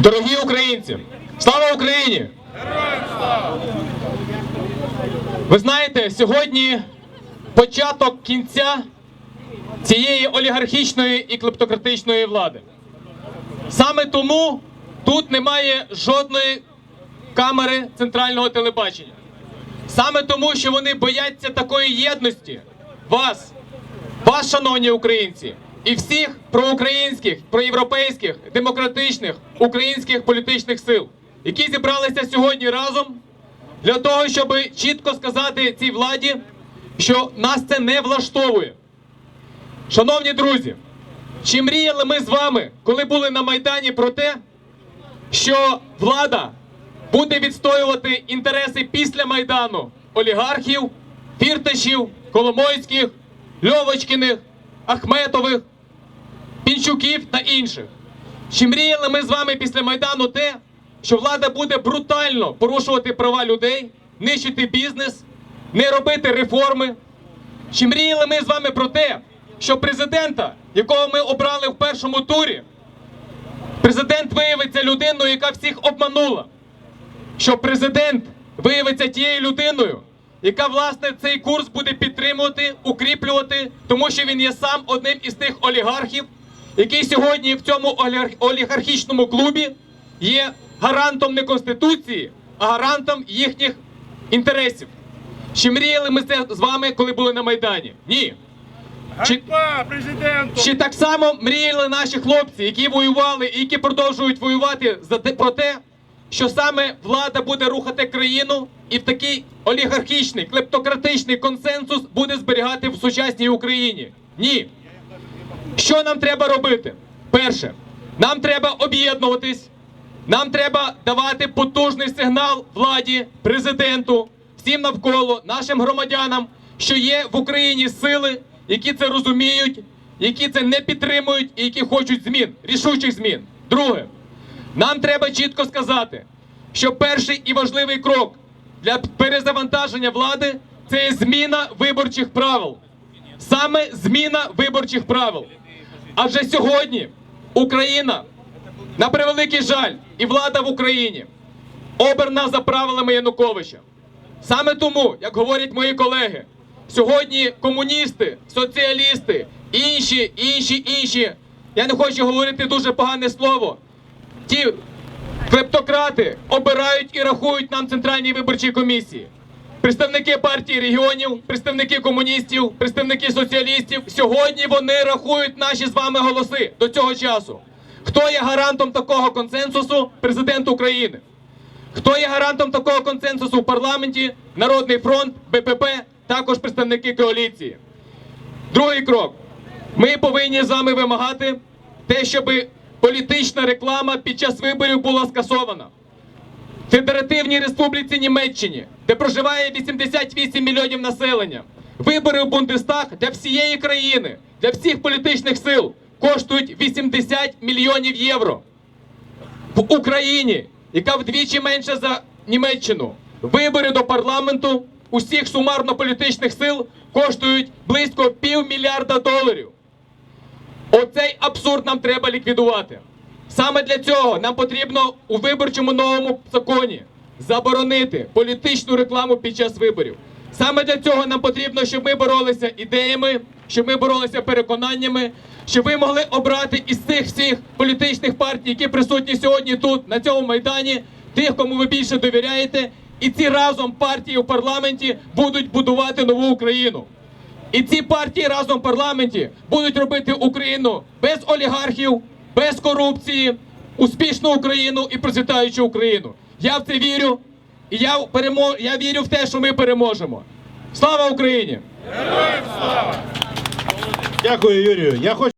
Дорогі українці, слава Україні! Ви знаєте, сьогодні початок кінця цієї олігархічної і клептократичної влади. Саме тому тут немає жодної камери центрального телебачення. Саме тому, що вони бояться такої єдності вас, вас, шановні українці, і всіх проукраїнських, проєвропейських, демократичних українських політичних сил, які зібралися сьогодні разом для того, щоб чітко сказати цій владі, що нас це не влаштовує. Шановні друзі, чи мріяли ми з вами, коли були на Майдані, про те, що влада буде відстоювати інтереси після Майдану олігархів, фірташів, Коломойських, Льовочкіних, Ахметових, Пінчуків та інших. Чи мріяли ми з вами після Майдану те, що влада буде брутально порушувати права людей, нищити бізнес, не робити реформи? Чи мріяли ми з вами про те, що президента, якого ми обрали в першому турі, президент виявиться людиною, яка всіх обманула? Що президент виявиться тією людиною, яка власне цей курс буде підтримувати, укріплювати, тому що він є сам одним із тих олігархів, який сьогодні в цьому олігархічному клубі є гарантом не конституції, а гарантом їхніх інтересів. Чи мріяли ми це з вами, коли були на Майдані? Ні. Чи, чи так само мріяли наші хлопці, які воювали і які продовжують воювати за те про те, що саме влада буде рухати країну, і в такий олігархічний, клептократичний консенсус буде зберігати в сучасній Україні? Ні. Що нам треба робити? Перше, нам треба об'єднуватись, нам треба давати потужний сигнал владі, президенту, всім навколо, нашим громадянам, що є в Україні сили, які це розуміють, які це не підтримують і які хочуть змін, рішучих змін. Друге, нам треба чітко сказати, що перший і важливий крок для перезавантаження влади це зміна виборчих правил. Саме зміна виборчих правил. Адже сьогодні Україна, на превеликий жаль, і влада в Україні обрана за правилами Януковича. Саме тому, як говорять мої колеги, сьогодні комуністи, соціалісти, інші, інші, інші, я не хочу говорити дуже погане слово. Ті клептократи обирають і рахують нам центральні виборчі комісії. Представники партії регіонів, представники комуністів, представники соціалістів. Сьогодні вони рахують наші з вами голоси до цього часу. Хто є гарантом такого консенсусу? Президент України. Хто є гарантом такого консенсусу в парламенті? Народний фронт, БПП, також представники коаліції. Другий крок. Ми повинні з вами вимагати те, щоб політична реклама під час виборів була скасована. В Федеративній Республіці Німеччині, де проживає 88 мільйонів населення, вибори в Бундестаг для всієї країни, для всіх політичних сил коштують 80 мільйонів євро. В Україні, яка вдвічі менша за Німеччину, вибори до парламенту усіх сумарно політичних сил коштують близько півмільярда доларів. Оцей абсурд нам треба ліквідувати. Саме для цього нам потрібно у виборчому новому законі заборонити політичну рекламу під час виборів. Саме для цього нам потрібно, щоб ми боролися ідеями, щоб ми боролися переконаннями, щоб ви могли обрати із цих всіх політичних партій, які присутні сьогодні тут, на цьому майдані, тих, кому ви більше довіряєте, і ці разом партії у парламенті будуть будувати нову Україну. І ці партії разом в парламенті будуть робити Україну без олігархів, без корупції, успішну Україну і процвітаючу Україну. Я в це вірю, і я перемо... я вірю в те, що ми переможемо. Слава Україні! Героям слава! Дякую, Юрію. Я хочу.